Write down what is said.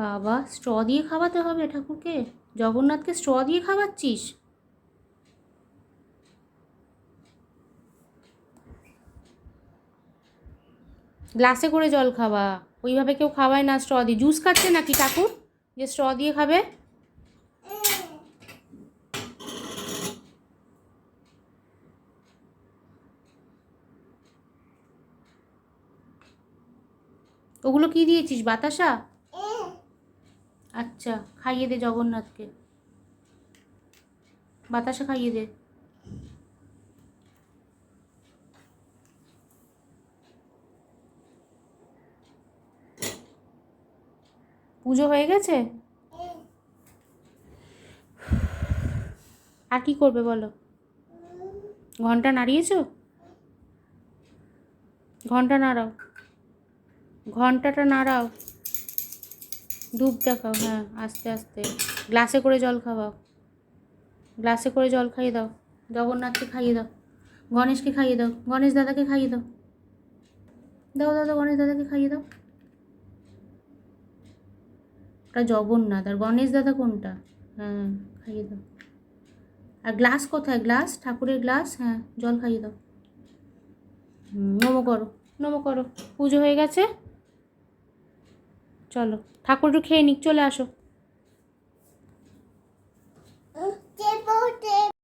বাবা, স্ট্র দিয়ে খাওয়াতে হবে ঠাকুরকে? জগন্নাথকে স্ট্র দিয়ে খাওয়াচ্ছিস? গ্লাসে করে জল খাওয়া। ওইভাবে কেউ খাওয়ায় না স্ট্র দিয়ে। জুস খাচ্ছে নাকি ঠাকুর? যে স্ট্র দিয়ে খাবে? ওগুলো কি দিয়েছিস, বাতাসা? আচ্ছা খাইয়ে দে জগন্নাথকে। বাতাসা খাইয়ে দে। পুজো হয়ে গেছে? আর কি করবে বলো? ঘণ্টা নাড়িয়েছো? ঘণ্টা নাড়াও। ঘন্টাটা নাড়াও। ধূপ দেখাও হ্যাঁ আস্তে আস্তে। গ্লাসে করে জল খাওয়াও। গ্লাসে করে জল খাইয়ে দাও। জগন্নাথকে খাইয়ে দাও। গণেশকে খাইয়ে দাও। গণেশ দাদাকে খাইয়ে দাও। দাও দাও গণেশ দাদাকে খাইয়ে দাও। ওটা জগন্নাথ। আর গণেশ দাদা কোনটা? হ্যাঁ খাইয়ে দাও। আর গ্লাস কোথায়? গ্লাস? ঠাকুরের গ্লাস? হ্যাঁ জল খাইয়ে দাও। নমো করো। নমো করো। পুজো হয়ে গেছে? চলো ঠাকুর একটু খেয়ে নিক চলে আসো।